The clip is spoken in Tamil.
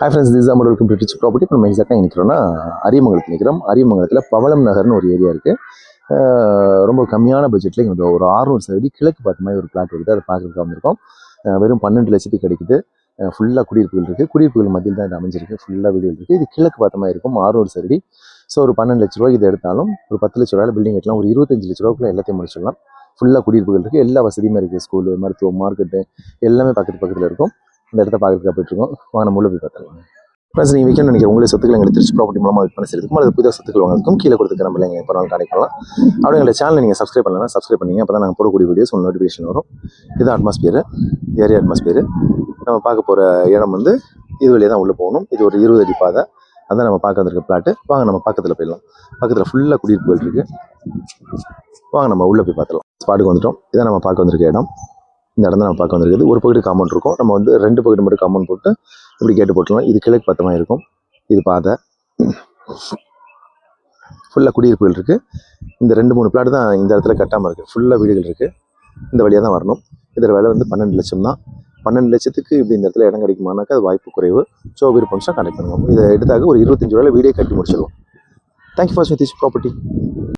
Hi friends this Amar welcome to rich property இப்போ நம்ம எக்ஸாக்டாக நிற்கிறோம்னா அரியமங்கலத்தில் நிற்கிறோம் அரியமங்கலத்தில் பவளம் நகர்னு ஒரு ஏரியா இருக்குது ரொம்ப கம்மியான பட்ஜெட்டில் எங்களுக்கு ஒரு ஆறுநூறு சதவீதம் கிழக்கு பார்த்த மாதிரி ஒரு பிளாட் இருக்குது. அதை பார்க்குறதுக்கு வந்திருக்கோம். வெறும் பன்னெண்டு லட்சத்துக்கு கிடைக்குது. ஃபுல்லாக குடியிருப்புகள் இருக்குது குடியிருப்புகள் மத்தியில் தான் இது அமைஞ்சிருக்கு. ஃபுல்லாக வீடுகள் இருக்குது இது கிழக்கு பார்த்த மாதிரி இருக்கும். ஆறுநூறு சதுரடி. ஸோ ஒரு பன்னெண்டு லட்ச ரூபாய்க்கு இது எடுத்தாலும் ஒரு பத்து லட்ச ரூபாயில் பில்டிங் கட்டலாம். ஒரு இருபத்தஞ்சு லட்ச ரூபாய்க்குள்ள எல்லாத்தையும் முடிச்சிடலாம். ஃபுல்லாக குடியிருப்புகள் இருக்குது எல்லா வசதியுமே இருக்குது ஸ்கூலு மருத்துவம் மார்க்கெட்டு எல்லாமே பக்கத்து பக்கத்தில் இருக்கும். இந்த இடத்த பார்க்குறதுக்கு போயிட்டு இருக்கோம். வாங்க நம்ம உள்ள போய் பார்த்துக்கலாம் ப்ளஸ் நீங்கள் வைக்கணும்னு நினைக்கிற உங்களை சொத்துக்கள் எங்களுக்கு திருச்சி ப்ராப்பர்ட்டி மூலமாக விற்பனை செய்யறதுக்கும் அல்லது புதிய சொத்துக்கள் வாங்குறதுக்கும் கீழே கொடுத்துக்கிற நம்ம எங்களை இப்போ காணிக்கலாம் அப்படி எங்களை சேனல் நீங்கள் சப்ஸ்கிரைப் பண்ணலாம் சப்ஸ்கிரைப் பண்ணிங்க. அப்போ தான் நாங்கள் போடக்கூடிய வீடியோஸ் உங்களுக்கு நோட்டிஃபிகேஷன் வரும். இது அட்மாஸ்பியர் ஏரியா அட்மாஸ்பியர் நம்ம பார்க்க போகிற இடம் வந்து இது வழியாக தான் உள்ளே போகணும். இது ஒரு இருபது அடி பாதை. அதான் நம்ம பார்க்க வந்திருக்க பிளாட்டு வாங்க நம்ம பக்கத்தில் போயிடலாம். பக்கத்தில் ஃபுல்லாக குடியிருப்புகள் இருக்குது வாங்க நம்ம உள்ளே போய் பார்த்துலாம் ஸ்பாட்டுக்கு வந்துட்டோம். இதான் நம்ம பார்க்க வந்திருக்க இடம். இந்த இடம் தான் நம்ம பார்க்க வந்திருக்குது. ஒரு பகுதி காம்பவுண்ட் இருக்கும். நம்ம வந்து ரெண்டு பகுதி மட்டும் காம்பவுண்ட் போட்டு இப்படி கேட்டு போட்டுடலாம். இது கிழக்கு பத்தமாக இருக்கும். இது பாதை. ஃபுல்லாக குடியிருப்புகள் இருக்குது இந்த ரெண்டு மூணு பிளாட் தான் இந்த இடத்துல கட்டாமல் இருக்குது ஃபுல்லாக வீடுகள் இருக்குது இந்த வழியாக தான் வரணும். இதோட விலை வந்து பன்னெண்டு லட்சம் தான். பன்னெண்டு லட்சத்துக்கு இப்படி இந்த இடத்துல இடம் கிடைக்குமானாக்கா அது வாய்ப்பு குறைவு. ஸோ விருப்பம்ஸாக கனெக்ட் பண்ணுவோம் இதை எடுத்தாக ஒரு இருபத்தஞ்சு ரூபாயில் வீடே கட்டி முடிச்சிடுவோம் thank you for with property